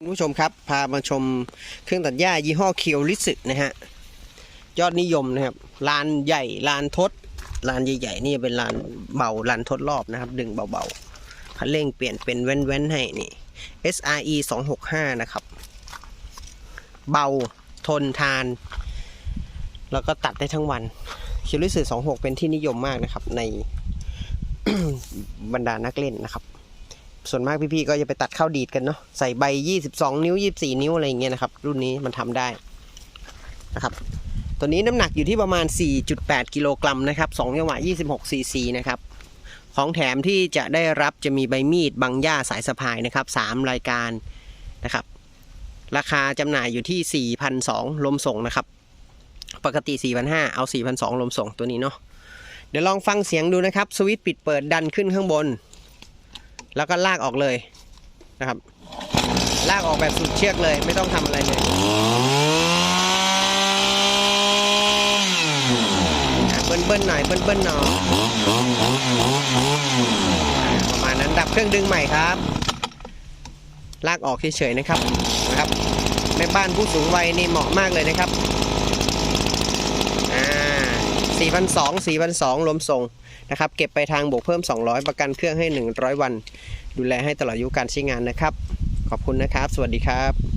คุณผู้ชมครับ พามาชมเครื่องตัดหญ้ายี่ห้อเคียวลิสึนะฮะ ยอดนิยมนะครับลานใหญ่ลานทดลานใหญ่ๆนี่เป็นลานเบาลานทดรอบนะครับ ดึงเบาๆคันเร่งเปลี่ยนเป็นแว้นๆให้นี่ SRE 265 นะครับ เบาทนทาน แล้วก็ตัดได้ทั้งวันเคียวลิสึ26 เป็นที่นิยมมากนะครับ ในบรรดานักเล่นนะครับ ส่วนมากพี่ๆก็จะไปตัดข้าวดีดกันเนาะใส่ใบ 22 นิ้ว 24 นิ้วอะไรอย่างเงี้ยนะครับ รุ่นนี้มันทำได้นะครับ ตัวนี้น้ำหนักอยู่ที่ประมาณ 4.8 กิโลกรัมนะครับ2จังหวะ 26 ซีซีนะครับของแถมที่จะได้รับจะมีใบมีดบังหญ้าสายสะพายนะครับ 3 รายการนะครับ ราคาจำหน่ายอยู่ที่ 4,200ลมส่งนะครับ ปกติ 4,500เอา 4,200ลมส่งตัวนี้เนาะเดี๋ยวลองฟังเสียงดูนะครับ สวิตช์ปิดเปิดดันขึ้นข้างบน แล้วก็ลากออกเลยนะครับ ลากออกแบบสุดเชือกเลย ไม่ต้องทำอะไรเลยเบิ้ลเบิ้ลหน่อยเบิ้ลเบิ้ลหน่อยประมาณนั้นดับเครื่องดึงใหม่ครับ ลากออกเฉยๆนะครับนะครับแม่บ้านผู้สูงวัยนี่เหมาะมากเลยนะครับ 4,200 4,200ลมส่งนะครับเก็บไปทางบวกเพิ่ม 200 ประกันเครื่องให้ 100 วัน ดูแลให้ตลอดอายุการใช้งานนะครับ ขอบคุณนะครับ สวัสดีครับ